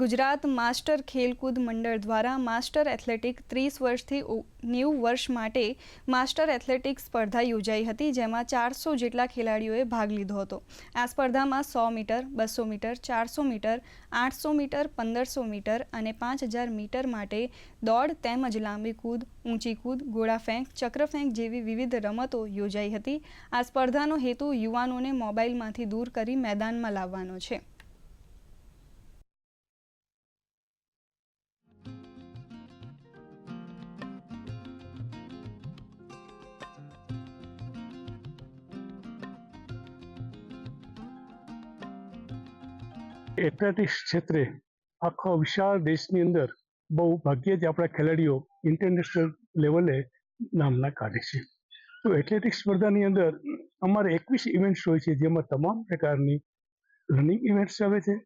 Gujarat master ખેલકૂદ મંડળ દ્વારા master athletic ત્રીસ વર્ષથી નેવું વર્ષ માટે માસ્ટર એથ્લેટિક સ્પર્ધા યોજાઈ હતી, જેમાં ચારસો જેટલા ખેલાડીઓએ ભાગ લીધો હતો. આ સ્પર્ધામાં સો મીટર, બસો મીટર, ચારસો મીટર, આઠસો મીટર, પંદરસો મીટર અને પાંચ હજાર મીટર માટે દોડ તેમજ લાંબી કૂદ, ઊંચી કૂદ, ગોળા ફેંક, ચક્ર ફેંક જેવી વિવિધ રમતો યોજાઈ હતી. આ સ્પર્ધાનો હેતુ યુવાનોને મોબાઈલમાંથી દૂર કરી મેદાનમાં લાવવાનો છે. એથ્લેટિક્સ ક્ષેત્રે આખો વિશાળ દેશની અંદર બહુ ભાગ્યે જ આપણા ખેલાડીઓ ઇન્ટરનેશનલ લેવલે નામના કાઢે છે. તો એથ્લેટિક્સ સ્પર્ધાની અંદર અમારે એકવીસ ઇવેન્ટ્સ હોય છે, જેમાં તમામ પ્રકારની રનિંગ ઇવેન્ટ્સ આવે છે.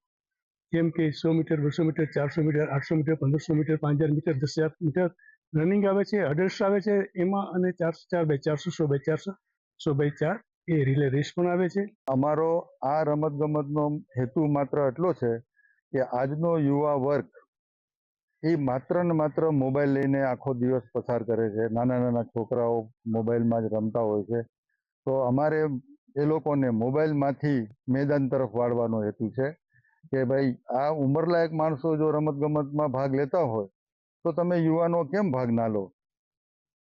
જેમ કે સો મીટર, બસો મીટર, ચારસો મીટર, આઠસો મીટર, પંદરસો મીટર પાંચ હજાર મીટર દસ હજાર મીટર રનિંગ આવે છે. હડલ્સ આવે છે એમાં અને ચારસો ચાર બાય ચારસો, સો બાય ચારસો, સો બાય ચાર એ રિલે રેસ પણ આવે છે? અમારો આ રમત ગમતનો હેતુ માત્ર એટલો છે કે આજનો યુવા વર્ગ એ માત્ર ને માત્ર મોબાઈલ લઈને આખો દિવસ પસાર કરે છે. નાના નાના છોકરાઓ મોબાઈલમાં જ રમતા હોય છે. તો અમારે એ લોકોને મોબાઈલમાંથી મેદાન તરફ વાળવાનો હેતુ છે કે ભાઈ, આ ઉંમરલાયક માણસો જો રમત ગમતમાં ભાગ લેતા હોય તો તમે યુવાનો કેમ ભાગ ના લો?